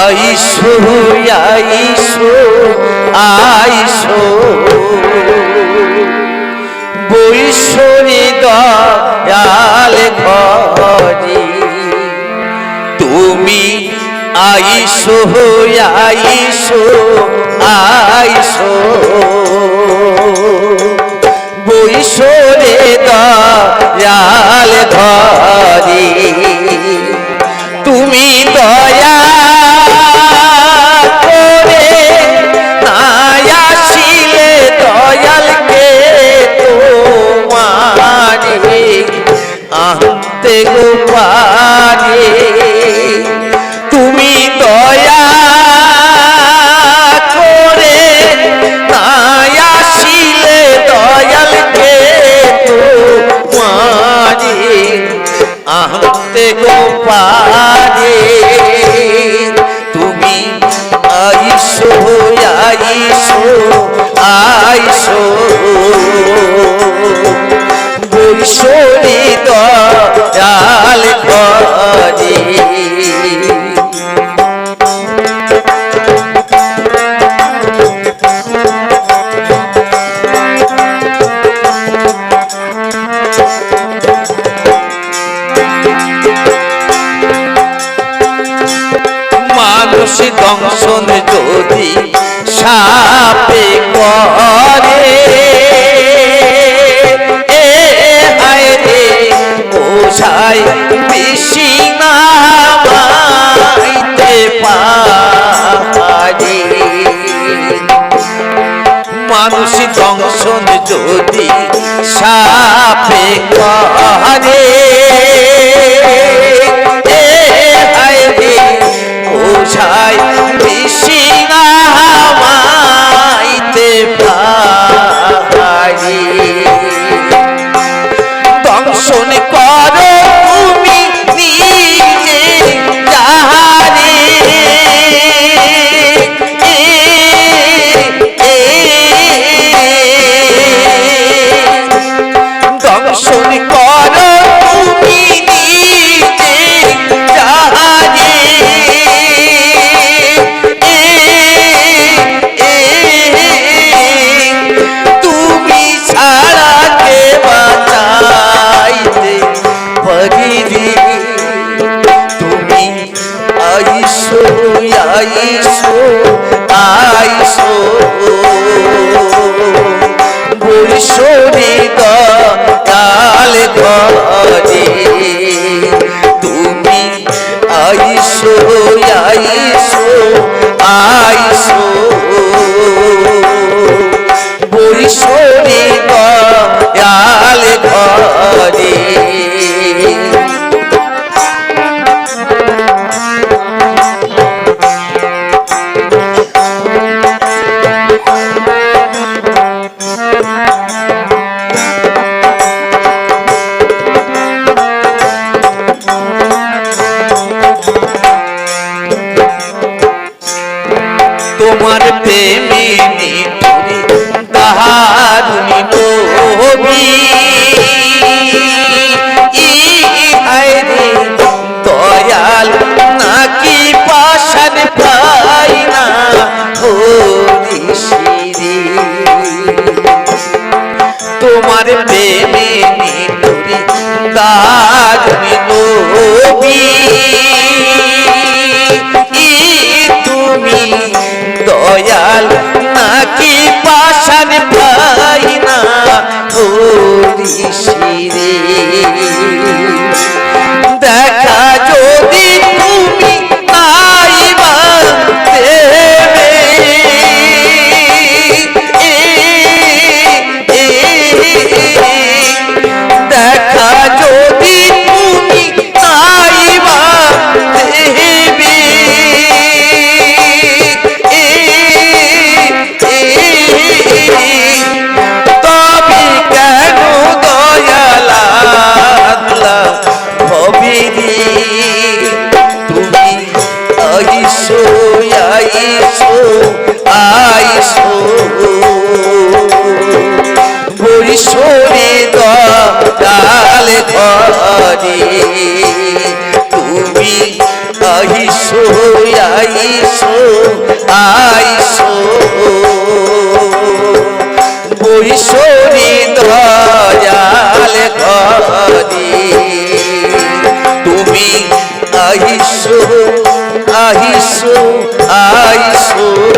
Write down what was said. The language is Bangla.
আইসো আইসো আইসো। বৈশ্বরী দয়াল ঘরে তুমি আইসো আইসো আইসো। বৈশ্বরে দয়াল ঘরে আনতে গোপারে তুমি আইসো আইসো আইসো। বৈশ্বরী মানুষ দংশন যদি সাপে করে। এ, হায় রে ওঝাই বেশি নামাইতে পারে। মানুষ দংশন যদি সাপে করে। নামাইতে পারি। দংশন করো আইসো আইসো। নিতুরে দারুনি নবী দয়াল নাকি পাশান পাই না হরিশিরে তোমার প্রেমে নিতুরে দারুনি নবী দয়াল নাকি পাশান পাই না হরিশিরে আইসো আইসো। বরিশরে দয়াল ঘরে তুমি আইসো আই আইসো। আইসো বৈশরী দয়াল ঘরে আইসো আইসো আইসো